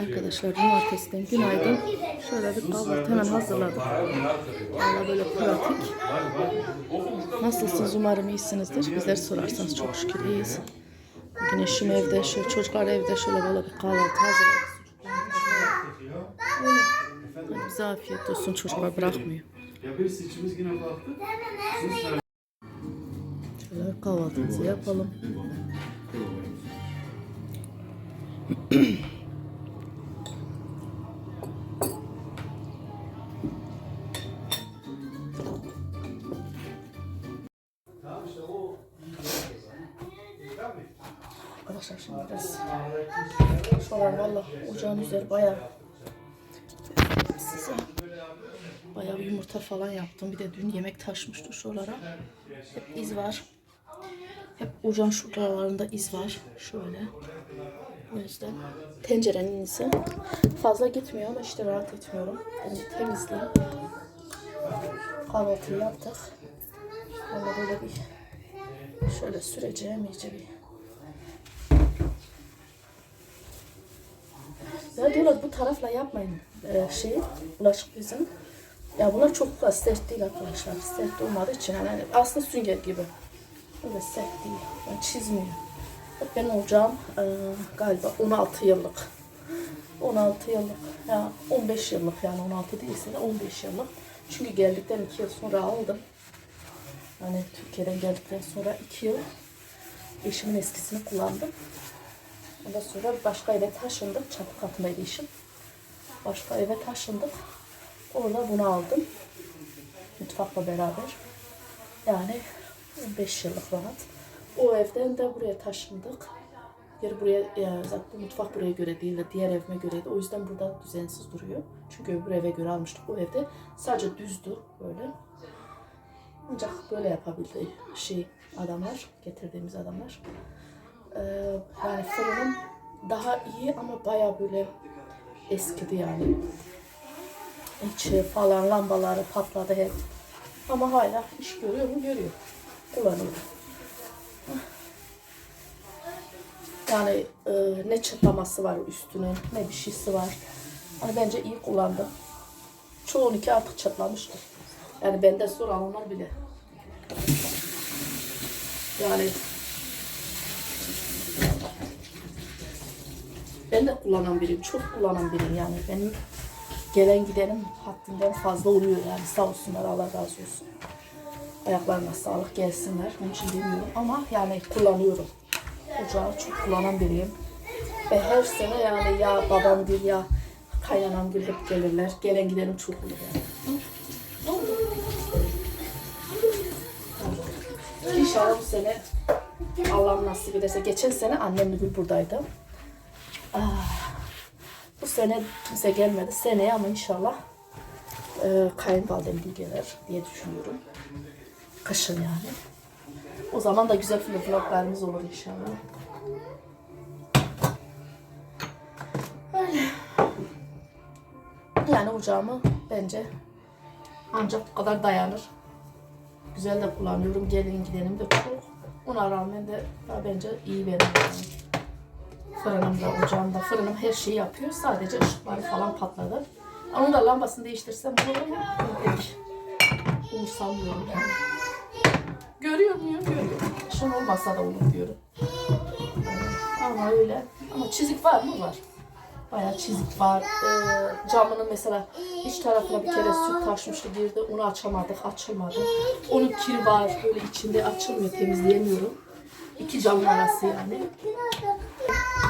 Arkadaşlar cumartesiden günaydın. Şöyle bir kahvaltı hemen hazırladık. Valla böyle pratik. Nasılsınız umarım iyisinizdir. Bizler sorarsanız çok şükür iyiyiz. Bugün eşim evde, şöyle çocuklar evde şöyle böyle bir kahvaltı hazırladık. Öyle. Bize afiyet olsun çocuklar bırakmıyor. Ya yine. Siz Şöyle kahvaltımızı yapalım. Üzeri bayağı size bayağı bir yumurta falan yaptım. Bir de dün yemek taşmıştı şuralara. Hep iz var. Hep ocağın şuralarında iz var. Şöyle. O yüzden tencerenin izi fazla gitmiyor ama işte rahat etmiyorum. Ben temizleyeyim. Kahvaltıyı yaptık. Valla böyle bir şöyle süreceğim iyice bir Ya diyorlar bu tarafla yapmayın ee, şey bulaşık bizim. Ya bunlar çok da sert değil arkadaşlar. Sert olmadığı için yani aslında sünger gibi. Öyle sert değil. Yani çizmiyor. Bak benim ocağım e, galiba 16 yıllık. 16 yıllık. Ya 15 yıllık yani 16 değilse de 15 yıllık. Çünkü geldikten 2 yıl sonra aldım. Yani Türkiye'den geldikten sonra 2 yıl eşimin eskisini kullandım. Ondan sonra başka eve taşındık. Çapı katındaydı işim. Başka eve taşındık. Orada bunu aldım. Mutfakla beraber. Yani 5 yıllık rahat. O evden de buraya taşındık. Yer buraya, e, zaten mutfak buraya göre değil de diğer evime göreydi. O yüzden burada düzensiz duruyor. Çünkü öbür eve göre almıştık. O evde sadece düzdü böyle. Ancak böyle yapabildi şey adamlar, getirdiğimiz adamlar. Ee, yani fırınım daha iyi ama baya böyle eskidi yani. İçi falan lambaları patladı hep. Ama hala iş görüyor mu? Görüyor. Kullanıyor. Yani e, ne çıtlaması var üstüne ne bir şeysi var. Hani bence iyi kullandım. Çoğununki artık çıtlamıştır. Yani benden sonra alanlar bile. Yani ben de kullanan biriyim. Çok kullanan biriyim yani. Benim gelen gidenim haddinden fazla oluyor yani. Sağ olsunlar Allah razı olsun. Ayaklarına sağlık gelsinler. Onun için demiyorum ama yani kullanıyorum. Ocağı çok kullanan biriyim. Ve her sene yani ya babam bir ya kaynanam bir hep gelirler. Gelen gidenim çok oluyor yani. İnşallah bu sene Allah nasip ederse. Geçen sene annemle bir buradaydı. Ah, bu sene kimse gelmedi. Seneye ama inşallah e, kayınvalidem bir gelir diye düşünüyorum. Kışın yani. O zaman da güzel vloglarımız olur inşallah. Öyle. Yani ocağımı bence ancak bu kadar dayanır. Güzel de kullanıyorum. Gelin gidenim de çok. Ona rağmen de bence iyi benim. Yani. Fırınımda, ocağımda. Fırınım her şeyi yapıyor. Sadece ışıkları falan patladı. Onun da lambasını değiştirsem olur mu? Pek umursamıyorum yani. Görüyor muyum? Görüyorum. Şun olmasa da olur diyorum. Ama öyle. Ama çizik var mı? Var. Bayağı çizik var. Ee, camının mesela iç tarafına bir kere süt taşmıştı girdi. Onu açamadık, açılmadı. Onun kiri var. Böyle içinde açılmıyor, temizleyemiyorum. İki camın arası yani.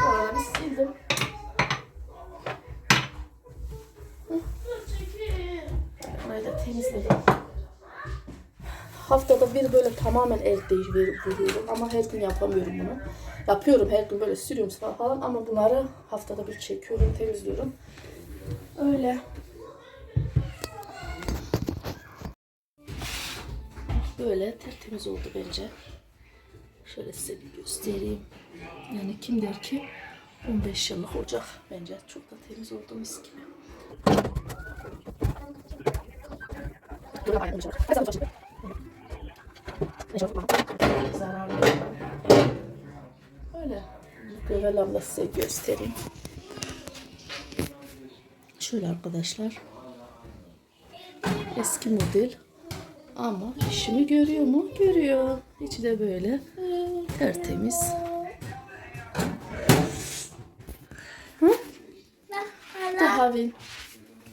Oraları sildim. Orayı da temizledim. Haftada bir böyle tamamen el değiştiriyorum ama her gün yapamıyorum bunu. Yapıyorum her gün böyle sürüyorum falan ama bunları haftada bir çekiyorum, temizliyorum. Öyle. Böyle tertemiz oldu bence. Şöyle size bir göstereyim. Yani kim der ki 15 yıllık ocak bence çok da temiz oldu mis gibi. Zararlı. Öyle. Gövel abla size göstereyim. şöyle arkadaşlar. Eski model. Ama işimi görüyor mu? Görüyor. İçi de böyle tertemiz. Hı? Havin.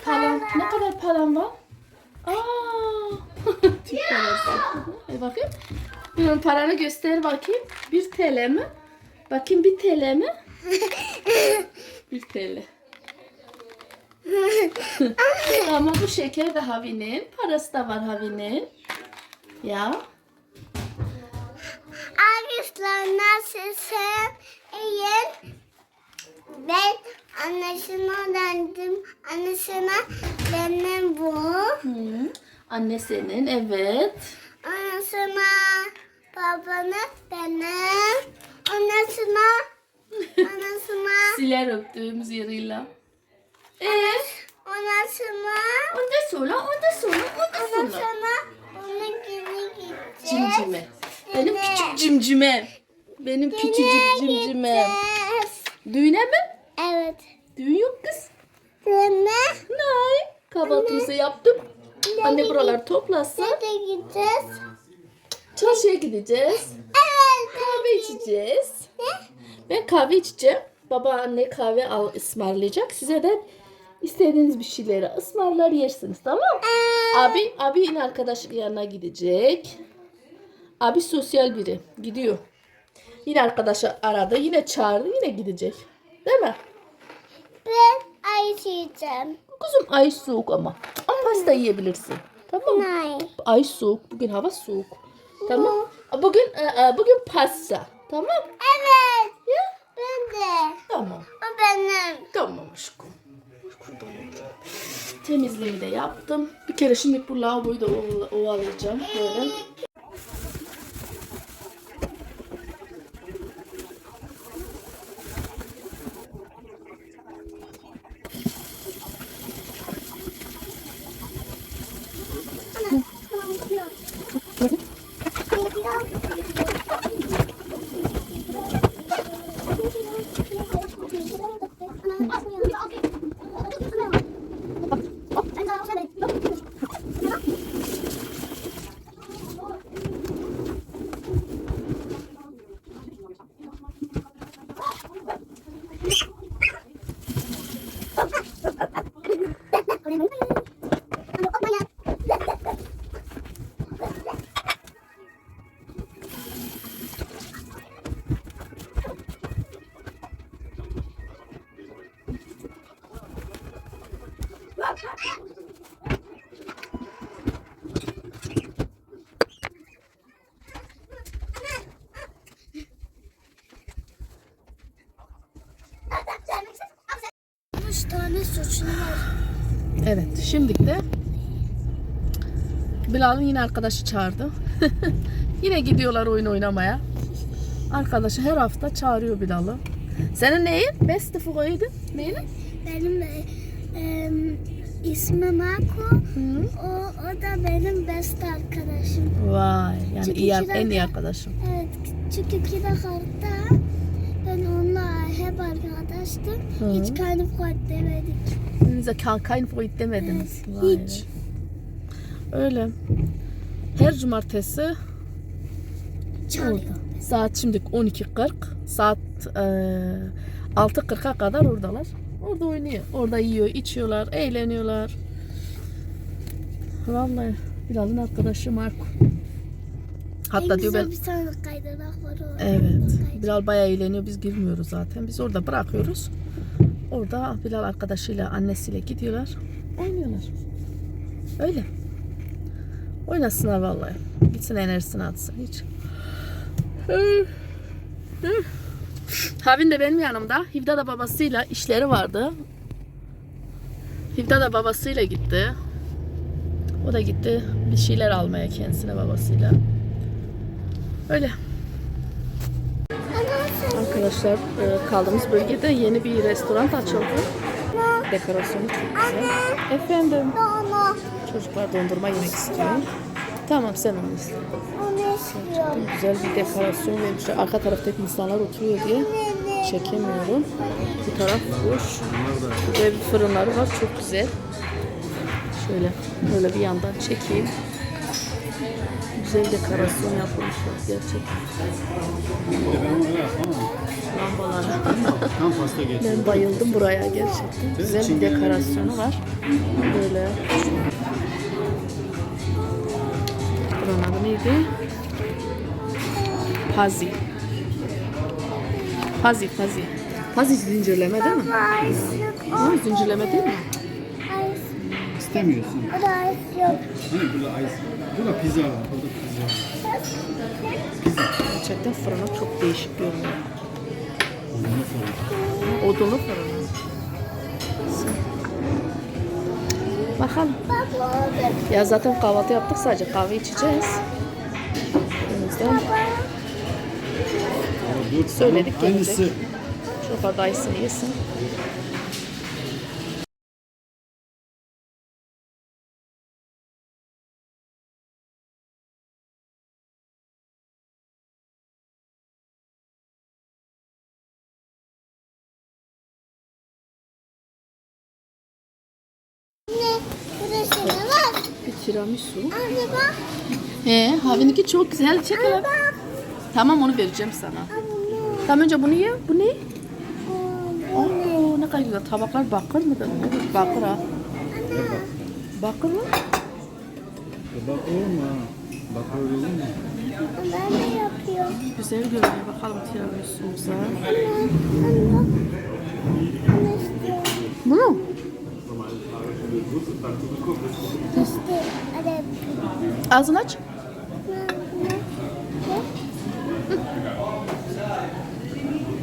Param. Ne kadar param var? Aa! Türk parası. Bakayım. Bunun paranı göster bakayım. 1 TL mi? Bakayım 1 TL mi? 1 TL. Ama bu şeker de Havi'nin. Parası da var Havi'nin. Ya. Arkadaşlar nasılsın? İyiyim. Ben annesine döndüm. Annesine benim bu. Hı. Anne senin evet. Annesine babanı benim. Annesine annesine Siler öptüğümüz yeriyle. Ee, annesine ondan sonra, ondan sonra, ondan sonra. annesine onun geri gideceğiz. Cimcime. Benim küçük cimcime. Benim küçücük cimcime. Gideceğiz. Düğüne mi? Evet. Düğün yok kız. Deme. Nay. Kahvaltımızı yaptım. Anne buraları toplasın. Nerede gideceğiz? Çarşıya gideceğiz. Evet. Kahve içeceğiz. Ben kahve içeceğim. Baba anne kahve al ısmarlayacak. Size de istediğiniz bir şeyleri ısmarlar yersiniz tamam mı? Abi, abi yine arkadaş yanına gidecek. Abi sosyal biri. Gidiyor. Yine arkadaşı aradı. Yine çağırdı. Yine gidecek. Değil mi? Ben ayı yiyeceğim. Kuzum ay soğuk ama. Ama pasta yiyebilirsin. Tamam mı? Ay soğuk. Bugün hava soğuk. Tamam. Bugün e, e, bugün pasta. Tamam. Evet. Ya. Ben de. Tamam. O benim. Tamam aşkım. Temizliğimi de yaptım. Bir kere şimdi bu lavaboyu da oval- ovalayacağım. Böyle. Üç tane suçlu var. Evet. Şimdi de Bilal'ın yine arkadaşı çağırdı. yine gidiyorlar oyun oynamaya. Arkadaşı her hafta çağırıyor Bilal'ı. Senin neyin? Best fugoydu. Neyin? Benim e, e, ismim Ako. Hı. O, o da benim best arkadaşım. Vay. Yani Çünkü iyi, en iyi arkadaşım. Evet. Çünkü iki dakikada ben onunla hep arkadaştım. Hı. Hiç kendi kod demedik. Bize kein Freund demediniz. Vay hiç. Öyle. Her cumartesi Çalıyor. orada. Saat şimdi 12.40. Saat e, 6.40'a kadar oradalar. Orada oynuyor. Orada yiyor, içiyorlar, eğleniyorlar. Vallahi Bilal'ın arkadaşı Marco. Hatta en diyor güzel ben bir tane kaydırak var o. Evet. Bilal bayağı eğleniyor. Biz girmiyoruz zaten. Biz orada bırakıyoruz. Orada Bilal arkadaşıyla, annesiyle gidiyorlar. Oynuyorlar. Öyle. Oynasınlar vallahi. Gitsin enerjisini atsın hiç. Havin de benim yanımda. Hivda da babasıyla işleri vardı. Hivda da babasıyla gitti. O da gitti bir şeyler almaya kendisine babasıyla. Öyle. Arkadaşlar e, kaldığımız bölgede yeni bir restoran açıldı. Dekorasyonu çok güzel. Efendim. Çocuklar dondurma yemek istiyor. Tamam sen onu iste. onu istiyorum. Güzel bir dekorasyon vermişler. Arka tarafta hep insanlar oturuyor diye çekemiyorum. Bu taraf boş. Burada bir fırınları var. Çok güzel. Şöyle böyle bir yandan çekeyim. Güzel dekorasyon yapılmışlar gerçekten. Tam pasta geçiyor. Ben bayıldım buraya gerçekten. Güzel bir dekorasyonu var. Böyle. Buranın adı neydi? Pazi. Pazi, Pazi. Pazi zincirleme değil mi? Ice yok. Ha, zincirleme değil mi? Ice. İstemiyorsun. Bu da ice yok. Hani burada ice. Burada pizza var. Burada pizza var. Gerçekten fırına çok değişik görünüyor. Sorayım. Odunlu fırın. Bakalım. Ya zaten kahvaltı yaptık sadece kahve içeceğiz. O yüzden Söyledik, gelecek. Çok adaysın yesin. Tiramisu. Anne bak. He, havinki çok güzel. Çek hele. Tamam onu vereceğim sana. Tamam önce bunu ye. Bu ne? Bu. Oo, ne kadar güzel. Tabaklar bakır mı? Evet, bakır ha. Bakır mı? E bak olur mu ha? Bak öyle olur mu? Ben de yapıyorum. Güzel görünüyor. Bakalım tiramisu'muza. Anne. Anne. Anne istiyorum. Bunu? Ağzını aç.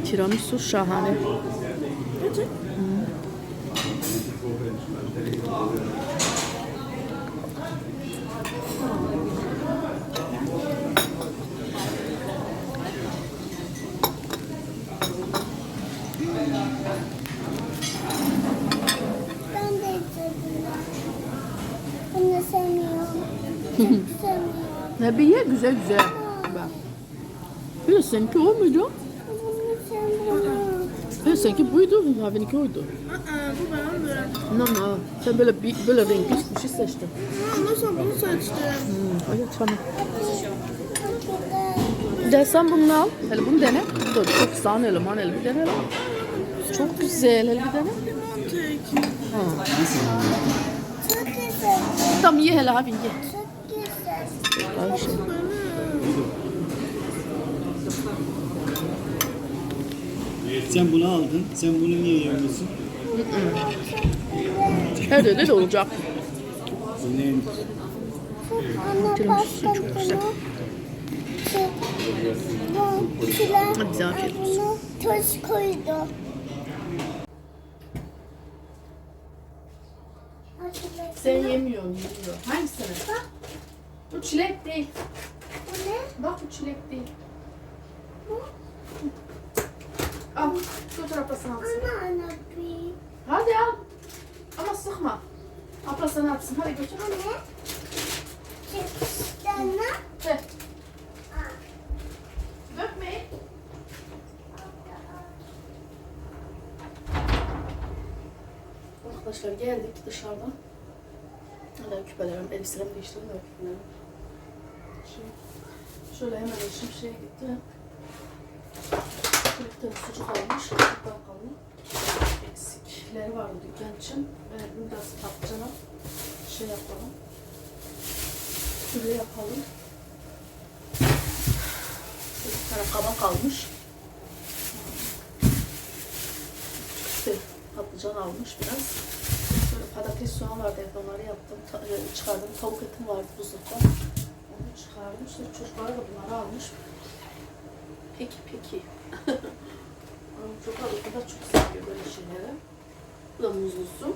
Tiramisu şahane. Ben de istedim. Bunu sevmiyorum. Çok sevmiyorum. Ne bir ye güzel güzel. Bak. Bir seninki o muydu? Ben seninki buydu, havinki oydu. bu bana göre. No no. Sen böyle bir, böyle renkli bir şey seçtin. Ondan sonra bunu seçtim. Hmm. Gel sen bunu al. Hele bunu dene. Dur çok sanıyorum han hele bir dene. Çok güzel hele bir dene. Ha. Çok güzel. Tamam ye hele havin ye. Şey. Sen bunu aldın. Sen bunu niye yemiyorsun? Her öyle de olacak. Bu neymiş? Anne Tiramisu pasta çok güzel. Hadi bize afiyet olsun. Tuz koydu. Sen yemiyorsun, yemiyor. Hangisini? Bu çilek değil. Bu ne? Bak bu çilek değil. Al, götür ablasını atsın. Anne anne bir. Hadi al. Ama sıkma. Ablasını atsın. Hadi götür. Anne. Çıkışlarına. Ver. Dökmeyin. Arkadaşlar geldik dışarıdan. Hala küpelerim, elbiselerimi değiştirdim de küpelerim. Şöyle hemen eşim şeye gitti. Bir tane sucuk almış. Bakalım. Eksikleri vardı dükkan için. Ben biraz patlıcana şey yapalım. Püre yapalım. Bir tane kabak almış. İşte patlıcan almış biraz. Böyle patates soğan vardı onları yaptım. Ta- e, çıkardım. Tavuk etim vardı buzlukta. İşte çocuklar da bunları almış. Peki peki. Çocuklar o kadar çok seviyor böyle şeyleri. Bu da muzlusu.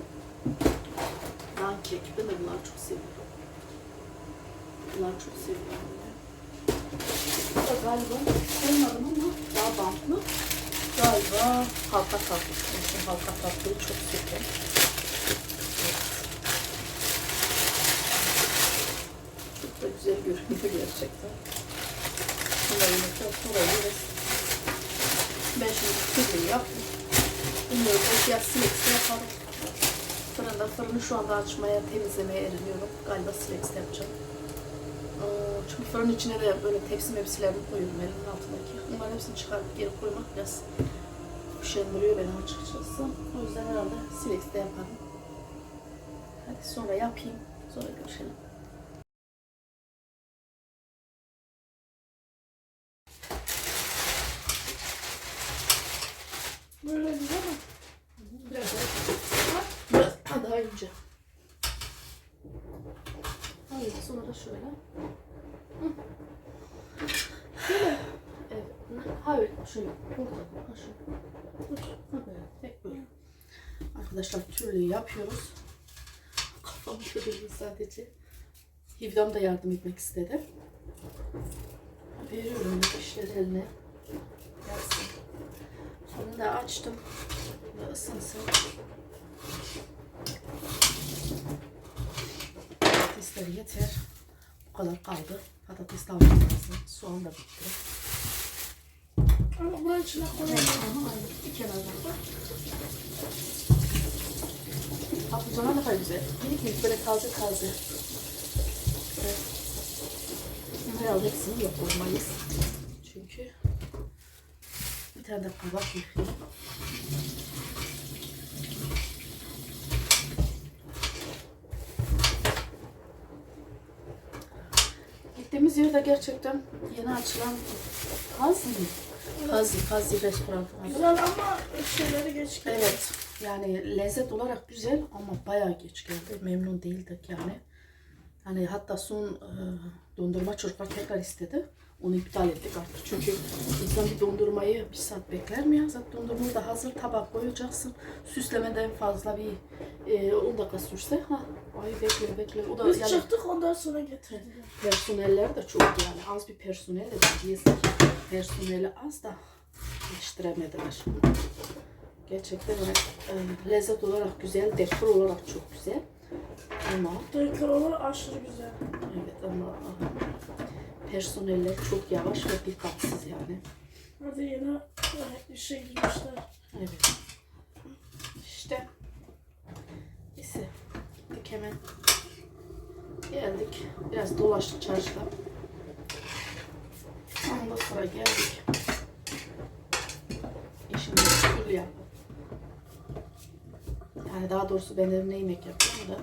Dan kek. Ben de bunları çok seviyorum. Bunları çok seviyorum. Bu da galiba koymadım ama daha bantlı. Galiba halka tatlı. Mesela halka tatlıyı çok seviyorum. Çok da güzel görünüyor gerçekten. Yine çok kolay yeriz. Ben şimdi türlü yaptım. Bilmiyorum belki ya silex yaparım. Fırında fırını şu anda açmaya, temizlemeye eriniyorum. Galiba silex yapacağım. Çünkü fırın içine de böyle tepsi mepsilerini koyuyorum elimin altındaki. Bunların hepsini çıkarıp geri koymak biraz üşendiriyor beni açıkçası. O yüzden herhalde silex de yaparım. Hadi sonra yapayım. Sonra görüşelim. Böyle güzel mi? Biraz daha, biraz daha, ince. Hayır, sonra da şöyle. Şöyle. Evet. Hayır, şöyle. Burada. Ha, şöyle. Tek böyle. Arkadaşlar türlü yapıyoruz. Kafam kırıldı sadece. Hivdam da yardım etmek istedi. Veriyorum işleri eline. Gelsin. Fırını da açtım. Ve ısınsın. Patatesleri yeter. Bu kadar kaldı. Patates almam lazım. Soğan da bitti. Ama bunun içine koyalım. Bir kenardan koy. Patlıcanlar ne kadar güzel. Minik minik böyle taze taze. Evet. Herhalde hepsini yok olmayız. Çünkü tane de kabak yıkayayım. Gittiğimiz yerde gerçekten yeni açılan Kazi mi? Kazi, Kazi restoran. Güzel ama şeyleri geç geldi. Evet. Yani lezzet olarak güzel ama bayağı geç geldi. Memnun değildik yani. Hani hatta son e, dondurma çocuklar tekrar istedi. Onu iptal ettik artık. Çünkü insan bir dondurmayı bir saat bekler mi ya? Zaten dondurmayı da hazır tabak koyacaksın. Süslemeden fazla bir e, 10 dakika sürse. Ha, ay bekle bekle. O da Biz yani çıktık ondan sonra getirdiler. personeller de çok yani az bir personel de değiliz. Personeli az da yetiştiremediler. Gerçekten e, lezzet olarak güzel, dekor olarak çok güzel. Ama Dekoralar aşırı güzel. evet ama personeller çok yavaş ve dikkatsiz yani. Hadi yine e, işe girmişler. Evet. İşte. Neyse. Gittik hemen. Geldik. Biraz dolaştık çarşıda. Ondan sonra geldik. Eşimle türlü yaptım. Yani daha doğrusu ben evimde yemek yapıyorum da.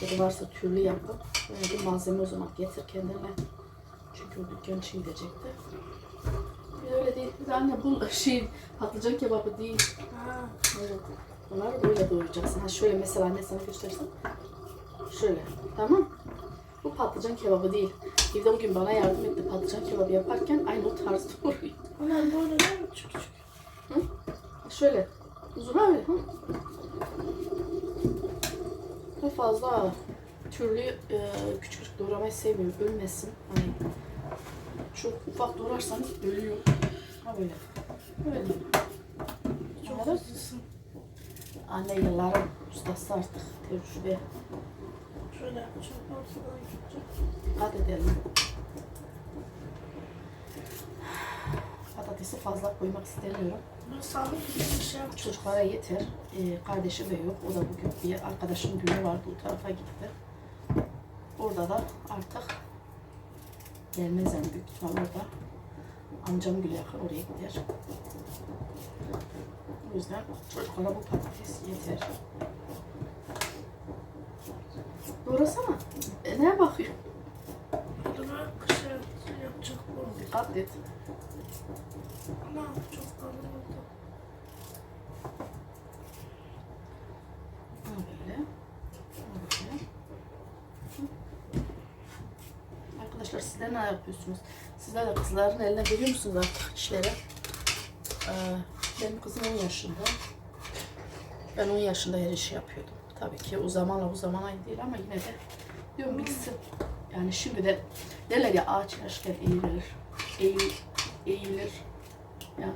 Dedi varsa türlü yapın. Ben dedim malzeme o zaman getir kendine. Çünkü o dükkan için gidecekti. Bir de öyle değil. Bir de anne bu şey patlıcan kebabı değil. Ha. Evet. Bunları böyle doğrayacaksın. Ha şöyle mesela anne sana göstersen. Şöyle. Tamam. Bu patlıcan kebabı değil. Bir de bugün bana yardım etti patlıcan kebabı yaparken aynı o tarz. Anam böyle değil mi? Küçük küçük. Şöyle. Uzun öyle. Hı? Ve fazla türlü e, küçük küçük doğramayı sevmiyorum. Ölmesin. Hani çok ufak doğrarsanız ölüyor. Ha böyle. Böyle. Çok Evet. hızlısın. Anne yılların ustası artık. Tecrübe. Şöyle yapacağım. Ortadan gideceğim. Dikkat edelim. Patatesi fazla koymak istemiyorum. Sağlık bir şey yapacağım. Çocuklara yeter. Ee, kardeşim de yok. O da bugün bir arkadaşın düğünü vardı. O tarafa gitti. Orada da artık gelmez yani büyük ihtimal orada. Amcam güle oraya gider. O yüzden çocuklara bu patates yeter. Doğrasana. E, neye bakıyorsun? Adına şey yapacak bu. Dikkat et. Ama çok kalın oldu. Ha, Böyle. Böyle. Hı. Arkadaşlar sizler ne yapıyorsunuz? Sizler de kızların eline veriyor musunuz artık işleri? Ee, benim kızım 10 yaşında. Ben 10 yaşında her işi yapıyordum. Tabii ki o zamanla bu zaman aynı değil ama yine de diyorum bilsin. Yani şimdi de derler ya ağaç yaşken eğilir. Eğil, eğilir. Ya.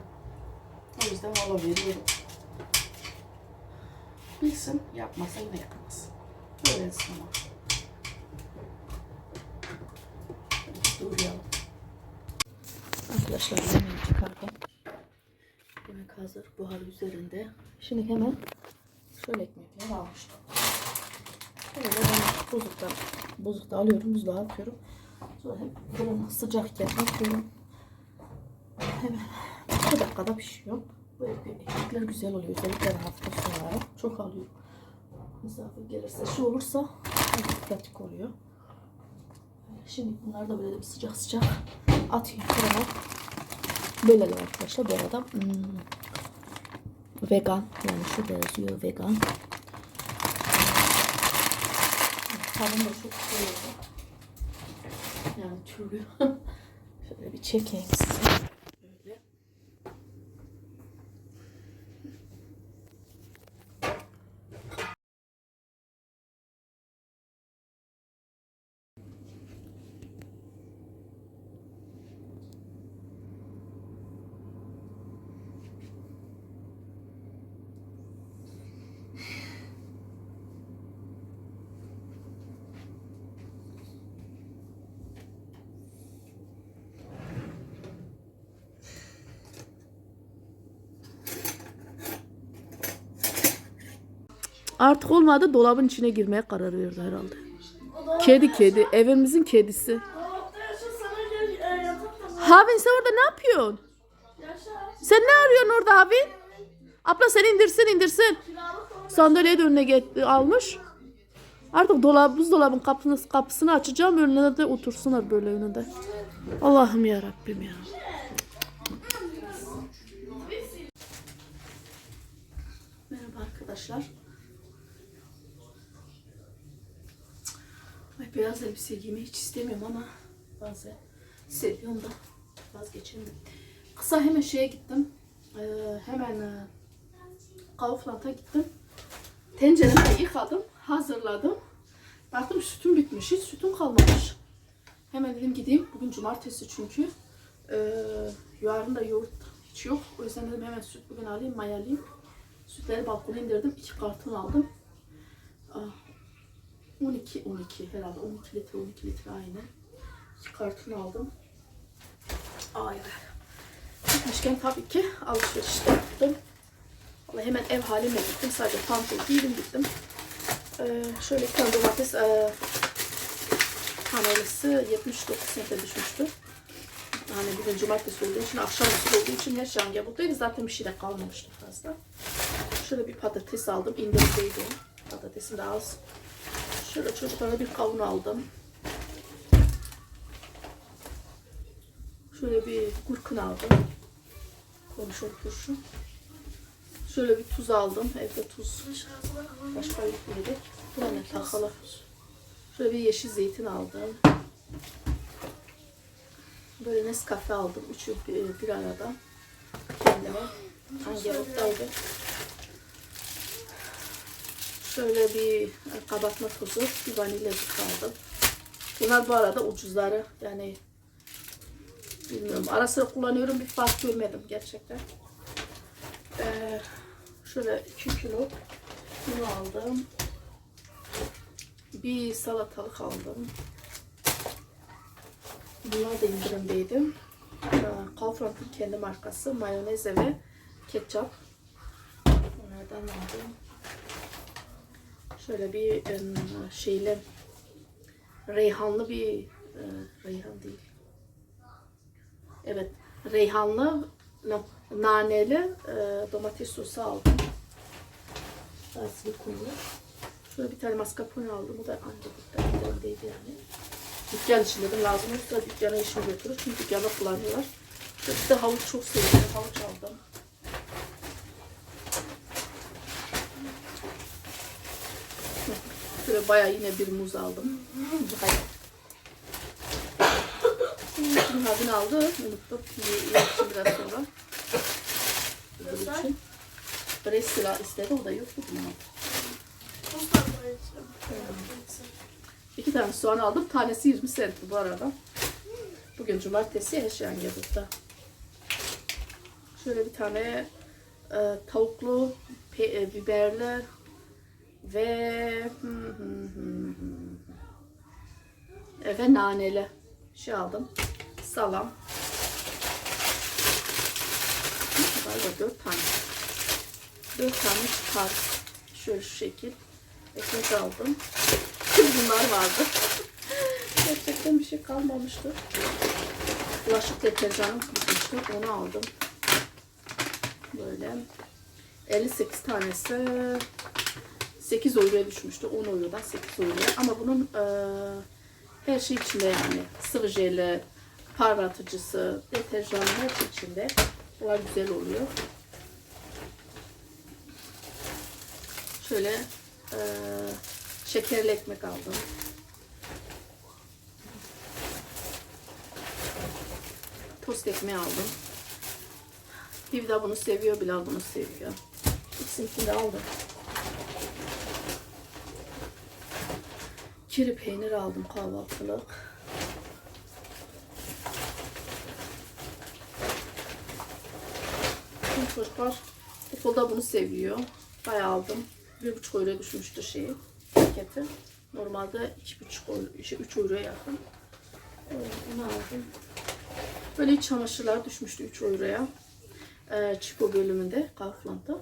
O yüzden valla veriyorum. Bilsin, yapmasa yine yapmaz. Öğrensin ama. Doğrayalım. Arkadaşlar yemeği çıkarken Yemek hazır buhar üzerinde. Şimdi hemen şöyle ekmekleri almıştım. Şöyle ben buzlukta, buzlukta alıyorum, buzluğa atıyorum. Sonra hep fırına sıcakken atıyorum. Hemen bir dakikada pişiyor. Böyle ekmekler güzel oluyor. Özellikle hafta sonları çok alıyor. Misafir gelirse şu olursa pratik oluyor. Şimdi bunları da böyle bir sıcak sıcak atayım fırına. Böyleler arkadaşlar bu arada. Hmm, vegan yani şurada yazıyor vegan. Tavım da çok güzel oldu. Yani türlü. Şöyle bir çekeyim size. Artık olmadı dolabın içine girmeye karar verdi herhalde. Kedi kedi. Evimizin kedisi. Havin sen orada ne yapıyorsun? Sen ne arıyorsun orada Havin? Abla sen indirsin indirsin. Sandalyeyi de önüne get- almış. Artık dolap, buzdolabın kapısını, kapısını açacağım önüne de otursunlar böyle önünde. Allah'ım ya Rabbim ya. Merhaba arkadaşlar. Beyaz elbise giymeyi hiç istemiyorum ama bazen seviyorum da vazgeçemiyorum. Kısa hemen şeye gittim. Ee, hemen e, Kaufland'a gittim. Tenceremi yıkadım, hazırladım. Baktım sütüm bitmiş, hiç sütüm kalmamış. Hemen dedim gideyim. Bugün cumartesi çünkü. Ee, yarın da yoğurt hiç yok. O yüzden dedim hemen süt bugün alayım, mayalayayım. Sütleri balkona indirdim. iki karton aldım. Ah, 12, 12 herhalde. 12 litre, 12 litre aynı. Karton aldım. Ay ay. Gitmişken tabii ki alışveriş de yaptım. Vallahi hemen ev halimle gittim. Sadece pantol giydim gittim. Ee, şöyle bir tane domates e, tanesi 79 sente düşmüştü. Yani bugün cumartesi olduğu için, akşamüstü olduğu için her şey angebuktaydı. Zaten bir şey de kalmamıştı fazla. Şöyle bir patates aldım. İndirimdeydi. Patatesim de az. Şöyle çocuklara bir kavun aldım. Şöyle bir gurkun aldım. Komşu turşu. Şöyle bir tuz aldım. Evde tuz başka yükledik. Buraya takalı. Şöyle bir yeşil zeytin aldım. Böyle Nescafe aldım. Üçü bir, arada. Kendime. Hangi yoktaydı. Şöyle bir kabartma tozu, bir vanilyacık aldım. Bunlar bu arada ucuzları. Yani bilmiyorum. Ara sıra kullanıyorum. Bir fark görmedim gerçekten. Ee, şöyle 2 kilo bunu aldım. Bir salatalık aldım. Bunlar da indirimdeydi. Ee, Kaufland'ın kendi markası mayonez ve ketçap. Onlardan aldım. Şöyle bir em, şeyle reyhanlı bir e, reyhan değil. Evet, reyhanlı no, naneli e, domates sosu aldım. Kuru. Şöyle bir tane mascarpone aldım. Bu da anca burada yani. Dükkan için dedim lazım olursa dükkana işini götürür. Çünkü dükkanda kullanıyorlar. Bir de havuç çok seviyorum. Havuç aldım. Şöyle bayağı yine bir muz aldım. Bayağı. Şimdi Hazin aldı. Unuttum. Bir yapışım biraz sonra. Bunun için. Bresla istedi. O da da koyacağım. İki tane soğan aldım. Tanesi 20 sentti bu arada. Bugün cumartesi Eşyan Yadut'ta. Şöyle bir tane e, tavuklu, pe- e, biberli ve ve naneli şey aldım. Salam. Ne kadar Galiba dört tane. Dört tane çıkar. Şöyle şu şekil. Ekmek aldım. Bunlar vardı. Gerçekten bir şey kalmamıştı. Bulaşık deterjanım bitmişti. Onu aldım. Böyle. 58 tanesi 8 euroya düşmüştü. 10 eurodan 8 euroya. Ama bunun eee, her şey içinde yani. Sıvı jeli, parlatıcısı, deterjanı her şey içinde. Bunlar güzel oluyor. Şöyle eee, şekerli ekmek aldım. Tost ekmeği aldım. Hivda bunu seviyor, Bilal bunu seviyor. İkisini de aldım. Kiri peynir aldım kahvaltılık. Şimdi çocuklar okulda bunu seviyor. Bayağı aldım. Bir buçuk euroya düşmüştü şeyi, paketi. Normalde iki buçuk euro, işte üç euroya yakın. Öyle Bunu aldım. Böyle iç çamaşırlar düşmüştü 3 euroya. Ee, Çipo bölümünde Kaufland'da.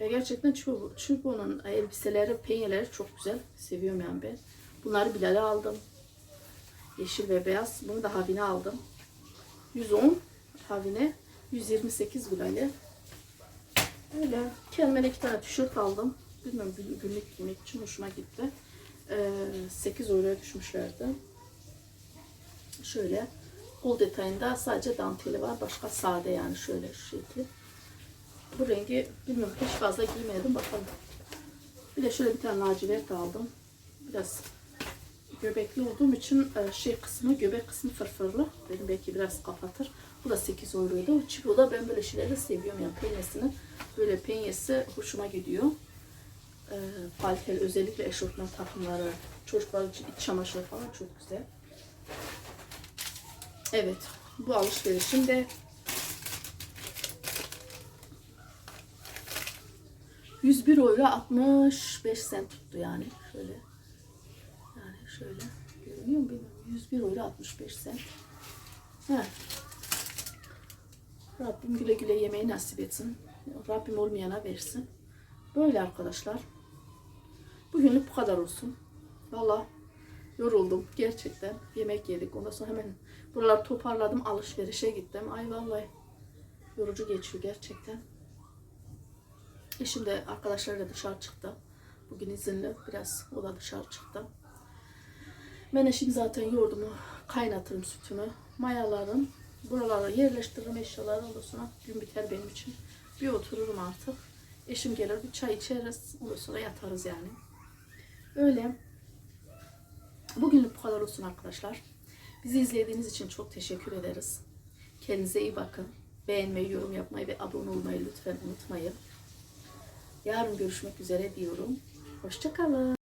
Ve gerçekten Çipo, Çipo'nun elbiseleri, penyeleri çok güzel. Seviyorum yani ben. Bunları Bilal'e aldım. Yeşil ve beyaz. Bunu da Havine aldım. 110 Havine. 128 Bilal'e. Öyle. Kendime iki tane tişört aldım. Bilmiyorum gün- günlük giymek için hoşuma gitti. Ee, 8 euroya düşmüşlerdi. Şöyle. Kol detayında sadece danteli var. Başka sade yani şöyle şu şekli. Bu rengi bilmiyorum hiç fazla giymedim bakalım. Bir de şöyle bir tane lacivert aldım. Biraz göbekli olduğum için e, şey kısmı göbek kısmı fırfırlı. Benim belki biraz kapatır. Bu da 8 euroydu. Çipo'da ben böyle şeyleri seviyorum yani penyesini. Böyle penyesi hoşuma gidiyor. E, paltel özellikle eşofman takımları, çocuklar için iç çamaşırı falan çok güzel. Evet. Bu alışverişim de 101 euro 65 sent tuttu yani. Şöyle. Şöyle. Görünüyor mu bilmiyorum. 101 euro 65 sent. He. Rabbim güle güle yemeği nasip etsin. Rabbim olmayana versin. Böyle arkadaşlar. Bugünlük bu kadar olsun. Valla yoruldum gerçekten. Yemek yedik. Ondan sonra hemen buraları toparladım. Alışverişe gittim. Ay vallahi yorucu geçiyor gerçekten. Eşim de arkadaşlarıyla dışarı çıktı. Bugün izinli. Biraz o da dışarı çıktı. Ben eşim zaten yoğurdumu kaynatırım sütümü. Mayalarım. Buralara yerleştiririm eşyaları. Ondan sonra gün biter benim için. Bir otururum artık. Eşim gelir bir çay içeriz. Ondan sonra yatarız yani. Öyle. Bugünlük bu kadar olsun arkadaşlar. Bizi izlediğiniz için çok teşekkür ederiz. Kendinize iyi bakın. Beğenmeyi, yorum yapmayı ve abone olmayı lütfen unutmayın. Yarın görüşmek üzere diyorum. Hoşçakalın.